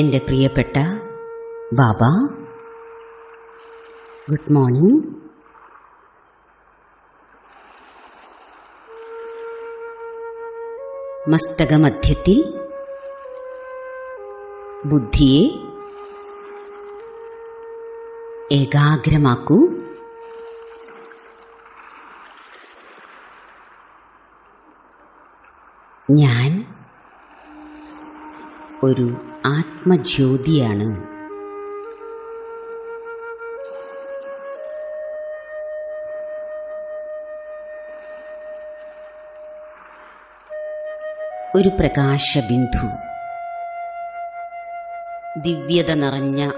എന്റെ പ്രിയപ്പെട്ട ബാബ good morning. മസ്തകമധ്യത്തിൽ ബുദ്ധിയെ ഏകാഗ്രമാക്കൂ. ഞാൻ ഒരു ആത്മജ്യോതിയാണ്. ഒരു പ്രകാശബിന്ദു ദിവ്യത നിറഞ്ഞ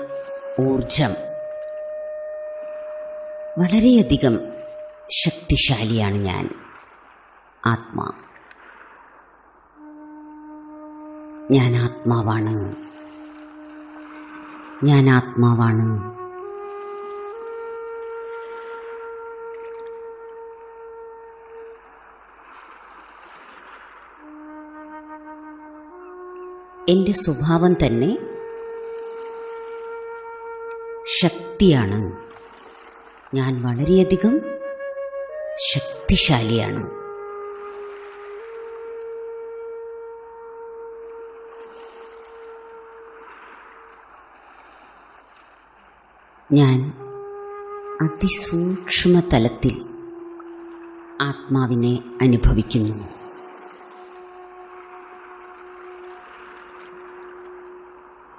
ഊർജം വളരെയധികം ശക്തിശാലിയാണ് ഞാൻ ആത്മാ. ഞാൻ ആത്മാവാണ് ഞാൻ ആത്മാവാണ് എന്റെ സ്വഭാവം തന്നെ ശക്തിയാണ്. ഞാൻ വളരെയധികം ശക്തിശാലിയാണ്. ഞാൻ അതിസൂക്ഷ്മ തലത്തിൽ ആത്മാവിനെ അനുഭവിക്കുന്നു.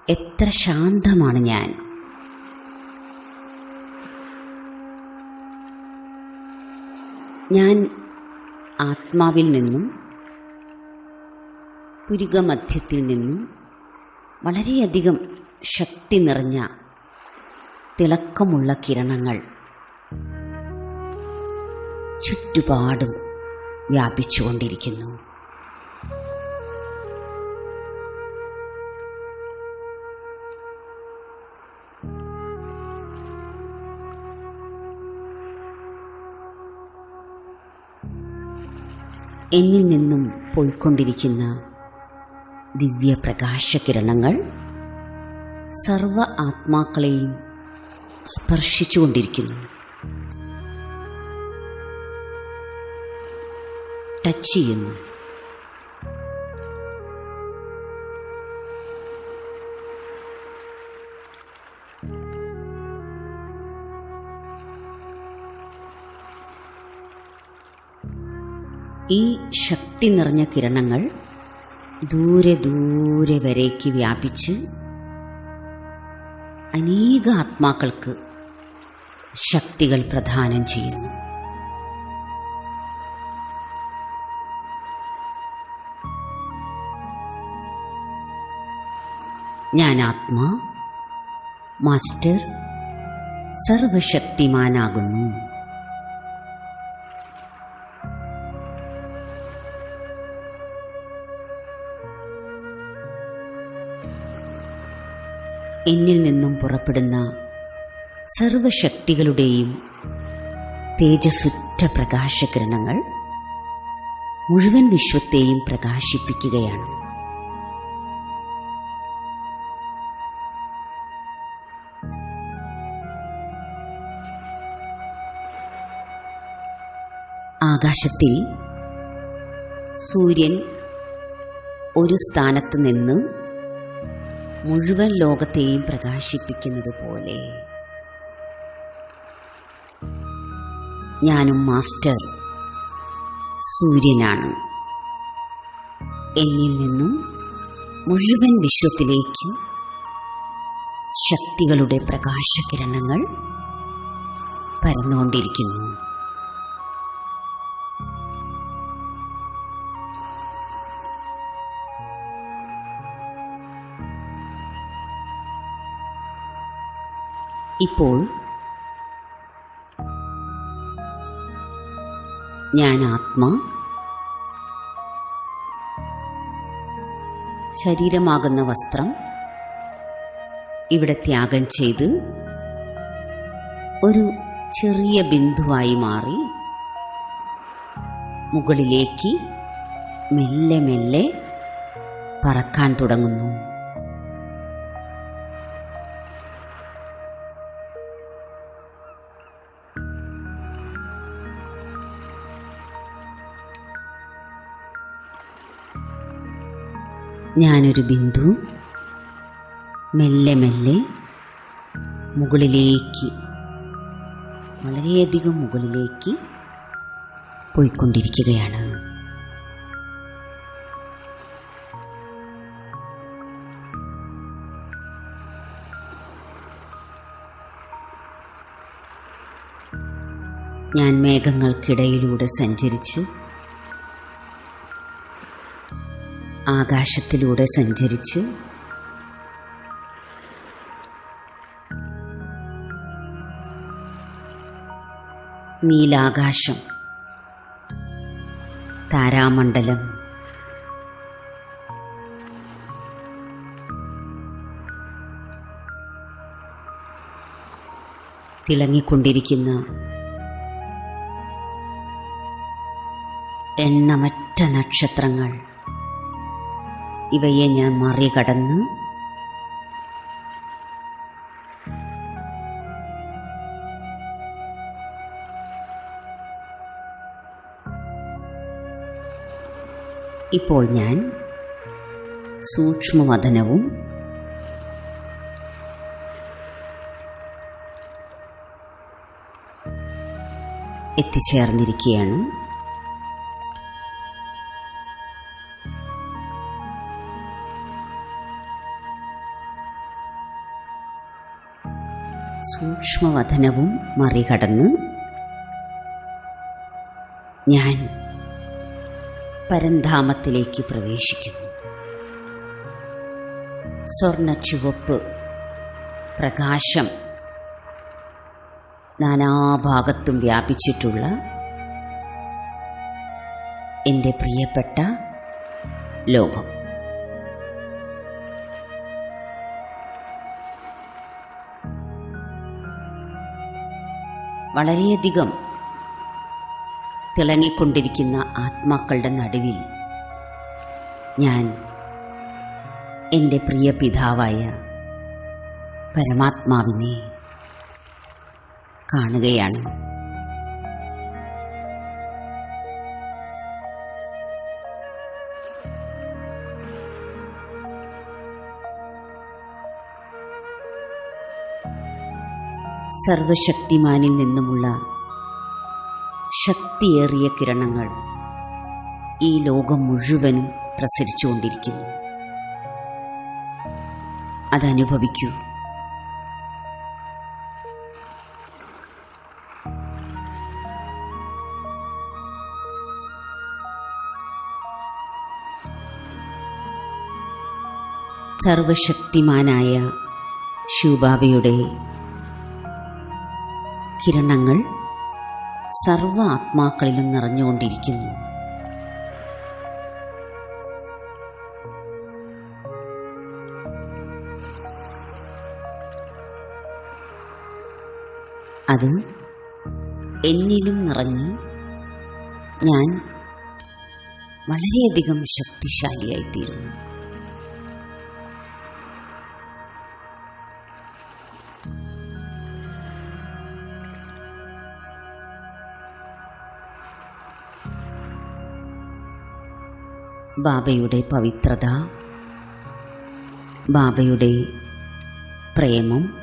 എത്ര ശാന്തമാണ് ഞാൻ. ഞാൻ ആത്മാവിൽ നിന്നും പുരികമധ്യത്തിൽ നിന്നും വളരെയധികം ശക്തി നിറഞ്ഞ തിളക്കമുള്ള കിരണങ്ങൾ ചുറ്റുപാടും വ്യാപിച്ചുകൊണ്ടിരിക്കുന്നു. എന്നിൽ നിന്നും പോയിക്കൊണ്ടിരിക്കുന്ന ദിവ്യപ്രകാശകിരണങ്ങൾ സർവ ആത്മാക്കളെയും സ്പർശിച്ചുകൊണ്ടിരിക്കുന്നു. ടച്ച് ചെയ്യുന്നു. ഈ ശക്തി നിറഞ്ഞ കിരണങ്ങൾ ദൂരെ ദൂരെ വരേക്ക് വ്യാപിച്ച് അനേക ആത്മാക്കൾക്ക് ശക്തികൾ പ്രദാനം ചെയ്യുന്നു. ഞാൻ ആത്മാ മാസ്റ്റർ സർവശക്തിമാനാകുന്നു. എന്നിൽ നിന്നും പുറപ്പെടുന്ന സർവശക്തികളുടെയും തേജസ്സുറ്റ പ്രകാശകിരണങ്ങൾ മുഴുവൻ വിശ്വത്തെയും പ്രകാശിപ്പിക്കുകയാണ്. ആകാശത്തിൽ സൂര്യൻ ഒരു സ്ഥാനത്ത് നിന്ന് മുഴുവൻ ലോകത്തെയും പ്രകാശിപ്പിക്കുന്നത് പോലെ. ഞാനും മാസ്റ്റർ സൂര്യനാണ്. എന്നിൽ നിന്നും മുഴുവൻ വിശ്വത്തിലേക്ക് ശക്തികളുടെ പ്രകാശകിരണങ്ങൾ പരന്നുകൊണ്ടിരിക്കുന്നു. ഇപ്പോൾ ഞാൻ ആത്മാ. ശരീരമാകുന്ന വസ്ത്രം ഇവിടെ ത്യാഗം ചെയ്ത് ഒരു ചെറിയ ബിന്ദുവായി മാറി മുകളിലേക്ക് മെല്ലെ മെല്ലെ പറക്കാൻ തുടങ്ങുന്നു. ഞാനൊരു ബിന്ദു. മെല്ലെ മെല്ലെ മുകളിലേക്ക് വളരെയധികം മുകളിലേക്ക് പോയിക്കൊണ്ടിരിക്കുകയാണ്. ഞാൻ മേഘങ്ങൾക്കിടയിലൂടെ സഞ്ചരിച്ച്. ആകാശത്തിലൂടെ സഞ്ചരിച്ച്. നീലാകാശം താരാമണ്ഡലം തിളങ്ങിക്കൊണ്ടിരിക്കുന്ന എണ്ണമറ്റ നക്ഷത്രങ്ങൾ. ഇവയെ ഞാൻ മറികടന്ന് ഇപ്പോൾ ഞാൻ സൂക്ഷ്മവദനവും എത്തിച്ചേർന്നിരിക്കുകയാണ്. സൂക്ഷ്മവദനവും മറികടന്ന് ഞാൻ പരന്ധാമത്തിലേക്ക് പ്രവേശിക്കുന്നു. സ്വർണ ചുവപ്പ് പ്രകാശം നാനാഭാഗത്തും വ്യാപിച്ചിട്ടുള്ള എന്റെ പ്രിയപ്പെട്ട ലോകം. വളരെയധികം തിളങ്ങിക്കൊണ്ടിരിക്കുന്ന ആത്മാക്കളുടെ നടുവിൽ ഞാൻ എന്റെ പ്രിയ പിതാവായ പരമാത്മാവിനെ കാണുകയാണ്. സർവശക്തിമാനിൽ നിന്നുമുള്ള ശക്തിയേറിയ കിരണങ്ങൾ ഈ ലോകം മുഴുവനും പ്രസരിച്ചുകൊണ്ടിരിക്കുന്നു. അതനുഭവിക്കൂ. സർവശക്തിമാനായ ശിവബാബയുടെ കിരണങ്ങൾ സർവ ആത്മാക്കളിലും നിറഞ്ഞുകൊണ്ടിരിക്കുന്നു. അത് എന്നിലും നിറഞ്ഞ് ഞാൻ വളരെയധികം ശക്തിശാലിയായിത്തീരുന്നു. ബാബയുടെ പവിത്രത ബാബയുടെ പ്രേമം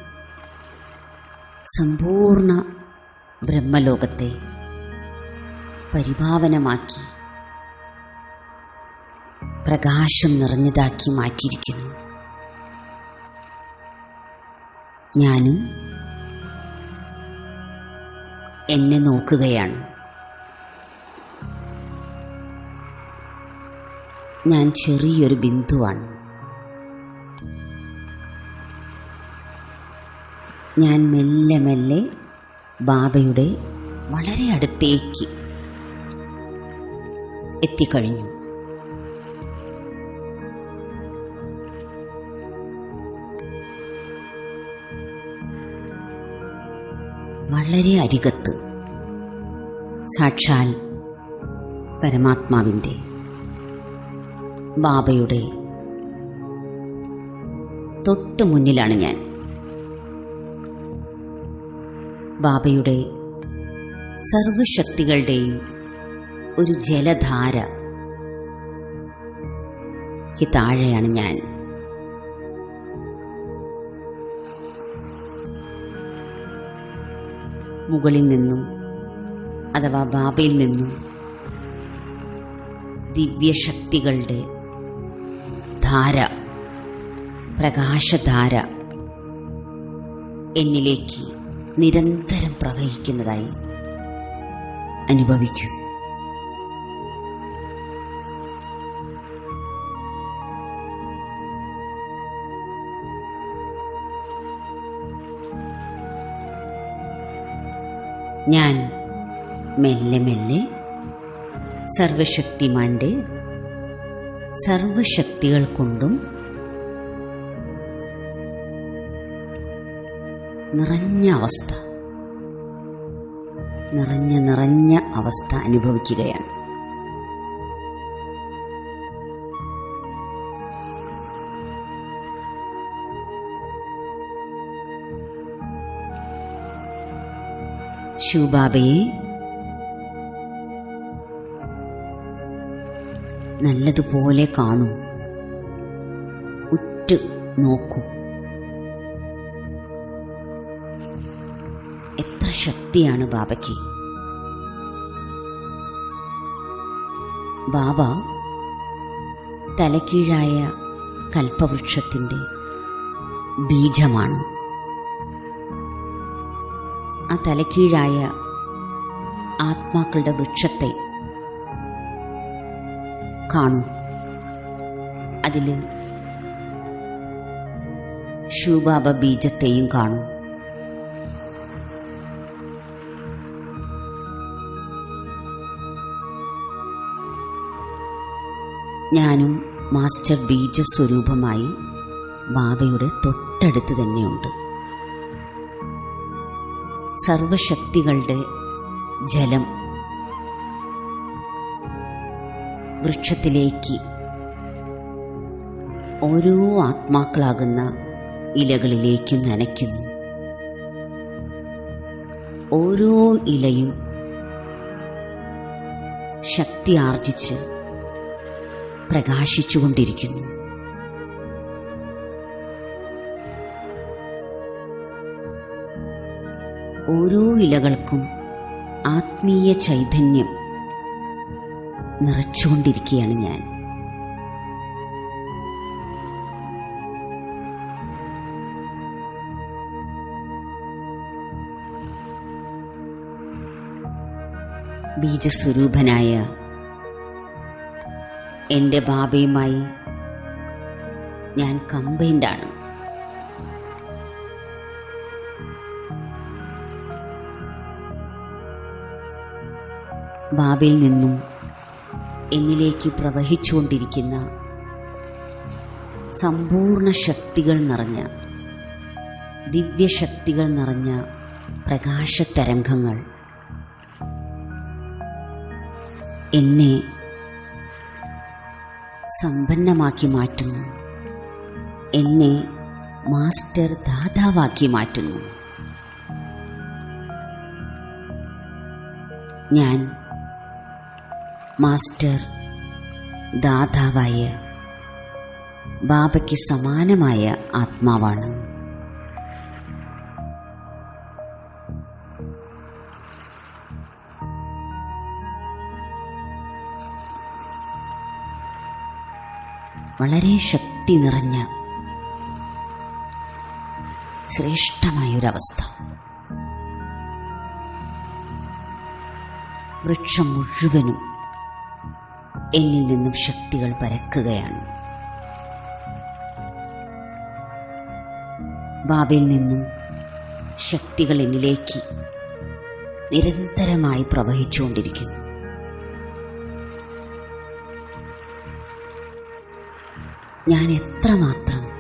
സമ്പൂർണ ബ്രഹ്മലോകത്തെ പരിഭാവനമാക്കി പ്രകാശം നിറഞ്ഞതാക്കി മാറ്റിയിരിക്കുന്നു. ഞാനും എന്നെ നോക്കുകയാണ്. ഞാൻ ചെറിയൊരു ബിന്ദുവാണ്. ഞാൻ മെല്ലെ മെല്ലെ ബാബയുടെ വളരെ അടുത്തേക്ക് എത്തിക്കഴിഞ്ഞു. വളരെ അരികത്ത് സാക്ഷാൽ പരമാത്മാവിന്റെ ബാബയുടെ. തൊട്ടു മുന്നിലാണ് ഞാൻ. ബാബയുടെ സർവശക്തികളുടെയും ഒരു ജലധാര. ഈ താഴെയാണ് ഞാൻ. മുകളിൽ നിന്നും അഥവാ ബാബയിൽ നിന്നും ദിവ്യശക്തികളുടെ ധാര പ്രകാശധാര എന്നിലേക്ക് നിരന്തരം പ്രവഹിക്കുന്നതായി അനുഭവിക്കൂ. ഞാൻ മെല്ലെ മെല്ലെ സർവശക്തിമാന്റെ സർവശക്തികൾ കൊണ്ടും നിറഞ്ഞ അവസ്ഥ നിറഞ്ഞ നിറഞ്ഞ അവസ്ഥ അനുഭവിക്കുകയാണ്. ശിവബാബയെ നല്ലതുപോലെ കാണൂ. ഉറ്റു നോക്കൂ. എത്ര ശക്തിയാണ് ബാബയ്ക്ക്. ബാബ തലക്കീഴായ കൽപ്പവൃക്ഷത്തിന്റെ ബീജമാണ്. ആ തലക്കീഴായ ആത്മാക്കളുടെ വൃക്ഷത്തെ കാണൂ. അതിൽ ശൂബാബ ബീജത്തെയും കാണും. ഞാനും മാസ്റ്റർ ബീജസ്വരൂപമായി ബാബയുടെ തൊട്ടടുത്ത് തന്നെയുണ്ട്. സർവശക്തികളുടെ ജലം വൃക്ഷത്തിലേക്ക്. ഓരോ ആത്മാക്കളാകുന്ന ഇലകളിലേക്കും നനയ്ക്കുന്നു. ഓരോ ഇലയും ശക്തി ആർജിച്ച് പ്രകാശിച്ചുകൊണ്ടിരിക്കുന്നു. ഓരോ ഇലകൾക്കും ആത്മീയ ചൈതന്യം നിറച്ചുകൊണ്ടിരിക്കുകയാണ് ഞാൻ. ബീജസ്വരൂപനായ എന്റെ ബാബയുമായി ഞാൻ കമ്പൈൻഡാണ്. ബാബയിൽ നിന്നും എന്നിലേക്ക് പ്രവഹിച്ചുകൊണ്ടിരിക്കുന്ന സമ്പൂർണ ശക്തികൾ നിറഞ്ഞ ദിവ്യശക്തികൾ നിറഞ്ഞ പ്രകാശതരംഗങ്ങൾ. എന്നെ സമ്പന്നമാക്കി മാറ്റുന്നു. എന്നെ മാസ്റ്റർ ദാതാവാക്കി മാറ്റുന്നു. ഞാൻ മാസ്റ്റർ ദാതാവായ ബാബയ്ക്ക് സമാനമായ ആത്മാവാണ്. വളരെ ശക്തി നിറഞ്ഞ ശ്രേഷ്ഠമായൊരവസ്ഥ. വൃക്ഷം മുഴുവനും എന്നിൽ നിന്നും ശക്തികൾ പരക്കുകയാണ്. ബാബിൽ നിന്നും ശക്തികൾ എന്നിലേക്ക് നിരന്തരമായി പ്രവഹിച്ചുകൊണ്ടിരിക്കുന്നു. ഞാൻ എത്രമാത്രം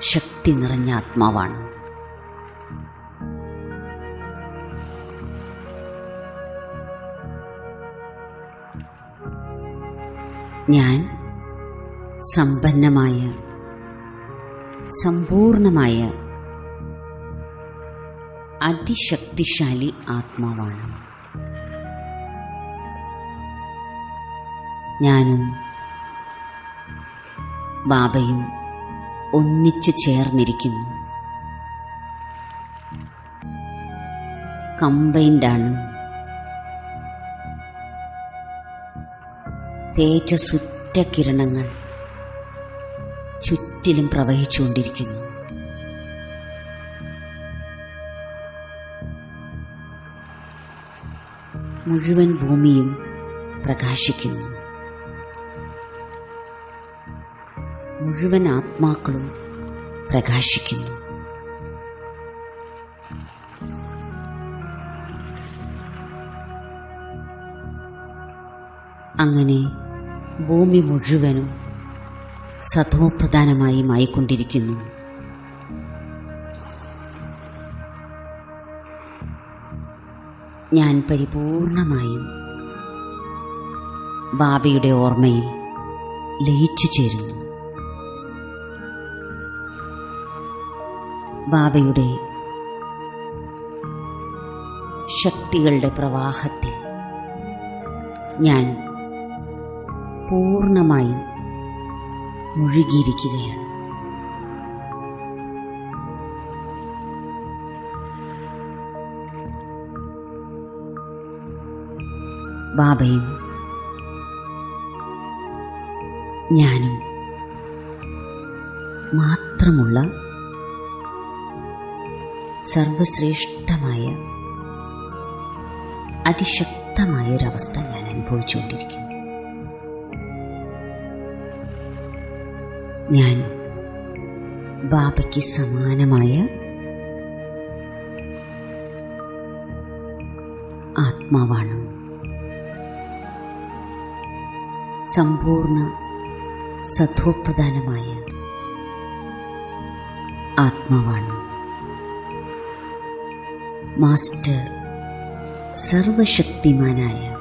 ശക്തി നിറഞ്ഞ ആത്മാവാണ്. ഞാൻ സമ്പന്നമായ സമ്പൂർണമായ അതിശക്തിശാലി ആത്മാവാണ്. ഞാനും ബാബയും ഒന്നിച്ചു ചേർന്നിരിക്കുന്നു. കമ്പൈൻഡാണ് തേജസുറ്റ കിരണങ്ങൾ ചുറ്റിലും പ്രവഹിച്ചുകൊണ്ടിരിക്കുന്നു. മുഴുവൻ ഭൂമിയും പ്രകാശിക്കുന്നു. മുഴുവൻ ആത്മാക്കളും പ്രകാശിക്കുന്നു. അങ്ങനെ ഭൂമി മുഴുവനും സത്വപ്രധാനമായി മായിക്കൊണ്ടിരിക്കുന്നു. ഞാൻ പരിപൂർണമായും ബാബയുടെ ഓർമ്മയിൽ ലയിച്ചു ചേരുന്നു. ബാബയുടെ ശക്തികളുടെ പ്രവാഹത്തിൽ ഞാൻ പൂർണമായും മുഴുകിയിരിക്കുകയാണ്. ബാബയും ഞാനും മാത്രമുള്ള സർവശ്രേഷ്ഠമായ അതിശക്തമായ ഒരവസ്ഥ ഞാൻ അനുഭവിച്ചുകൊണ്ടിരിക്കുന്നു ഞാൻ ബാബയ്ക്ക് സമാനമായ ആത്മാവാണ്. സമ്പൂർണ സത്വപ്രധാനമായ ആത്മാവാണ്. മാസ്റ്റർ സർവശക്തിമാനായ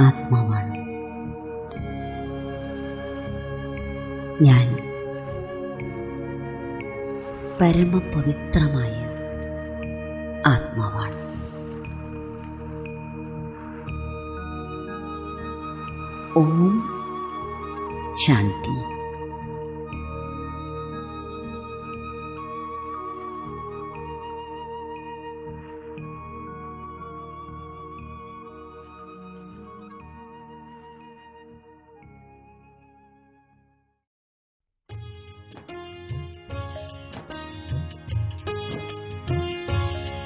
ആത്മാവാണ് പരമപവിത്രമായ ആത്മാവാണ് ഓം ശാന്തി